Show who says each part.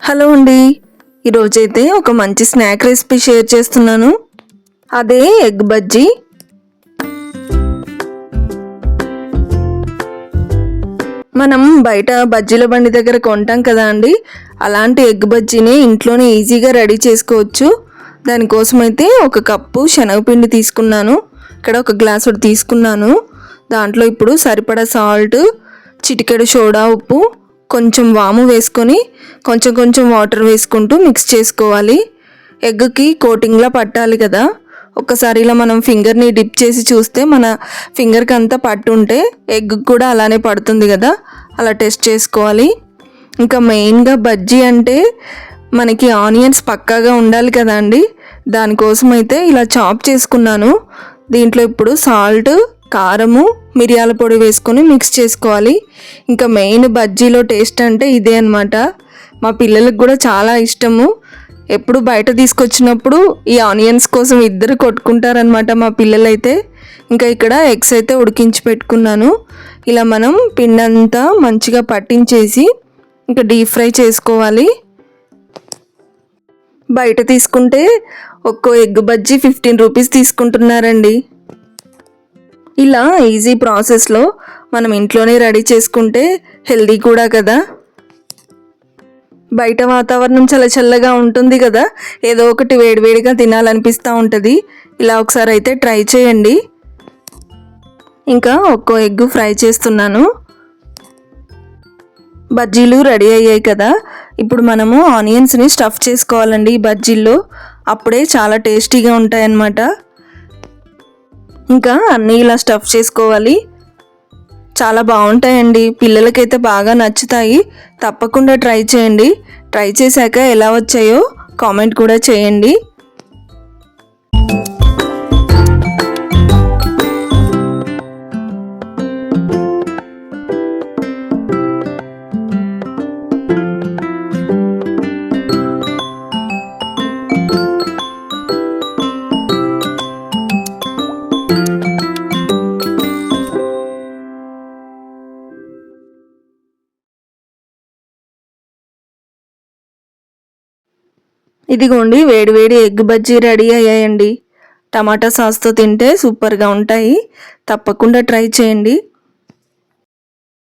Speaker 1: Hello అండి. ఈరోజైతే ఒక మంచి స్నాక్ రెసిపీ షేర్ చేస్తున్నాను. అదే ఎగ్ బజ్జీ. మనం బయట బజ్జీల బండి దగ్గర కొంటాం కదా అండి. అలాంటి ఎగ్ బజ్జీని ఇంట్లోనే ఈజీగా రెడీ చేసుకోవచ్చు. దానికోసం అయితే ఒక కప్పు శనగపిండి తీసుకున్నాను. ఇక్కడ ఒక గ్లాసు తీసుకున్నాను. దాంట్లో ఇప్పుడు సరిపడా సాల్ట్ చిటికెడు సోడా ఉప్పు కొంచెం వాము వేసుకొని కొంచెం కొంచెం వాటర్ వేసుకుంటూ మిక్స్ చేసుకోవాలి. ఎగ్కి కోటింగ్లా పట్టాలి కదా. ఒక్కసారి ఇలా మనం ఫింగర్ని డిప్ చేసి చూస్తే మన ఫింగర్కి అంతా పట్టుంటే ఎగ్ కూడా అలానే పడుతుంది కదా. అలా టెస్ట్ చేసుకోవాలి. ఇంకా మెయిన్గా బజ్జీ అంటే మనకి ఆనియన్స్ పక్కాగా ఉండాలి కదా అండి. దానికోసం అయితే ఇలా చాప్ చేసుకున్నాను. దీంట్లో ఇప్పుడు సాల్ట్ కారము మిరియాల పొడి వేసుకొని మిక్స్ చేసుకోవాలి. ఇంకా మెయిన్ బజ్జీలో టేస్ట్ అంటే ఇదే అనమాట మా పిల్లలకు కూడా చాలా ఇష్టము. ఎప్పుడు బయట తీసుకొచ్చినప్పుడు ఈ ఆనియన్స్ కోసం ఇద్దరు కొట్టుకుంటారనమాట మా పిల్లలైతే. ఇంకా ఇక్కడ ఎగ్స్ అయితే ఉడికించి పెట్టుకున్నాను. ఇలా మనం పిండి అంతా మంచిగా పట్టించేసి ఇంకా డీప్ ఫ్రై చేసుకోవాలి. బయట తీసుకుంటే ఒక్కో ఎగ్ బజ్జీ ఫిఫ్టీన్ రూపీస్ తీసుకుంటున్నారండి. ఇలా ఈజీ ప్రాసెస్లో మనం ఇంట్లోనే రెడీ చేసుకుంటే హెల్దీ కూడా కదా. బయట వాతావరణం చాలా చల్లగా ఉంటుంది కదా. ఏదో ఒకటి వేడివేడిగా తినాలనిపిస్తూ ఉంటుంది. ఇలా ఒకసారి అయితే ట్రై చేయండి. ఇంకా ఒక్కో ఎగ్ ఫ్రై చేస్తున్నాను. బజ్జీలు రెడీ అయ్యాయి కదా. ఇప్పుడు మనము ఆనియన్స్ని స్టఫ్ చేసుకోవాలండి ఈ బజ్జీల్లో. అప్పుడే చాలా టేస్టీగా ఉంటాయన్నమాట. ఇంకా అన్నీ ఇలా స్టఫ్ చేసుకోవాలి. చాలా బాగుంటాయండి. పిల్లలకైతే బాగా నచ్చుతాయి. తప్పకుండా ట్రై చేయండి. ట్రై చేశాక ఎలా వచ్చాయో కామెంట్ కూడా చేయండి. ఇదిగోండి వేడివేడి ఎగ్ బజ్జీ రెడీ అయ్యాయండి. టమాటా సాస్తో తింటే సూపర్గా ఉంటాయి. తప్పకుండా ట్రై చేయండి.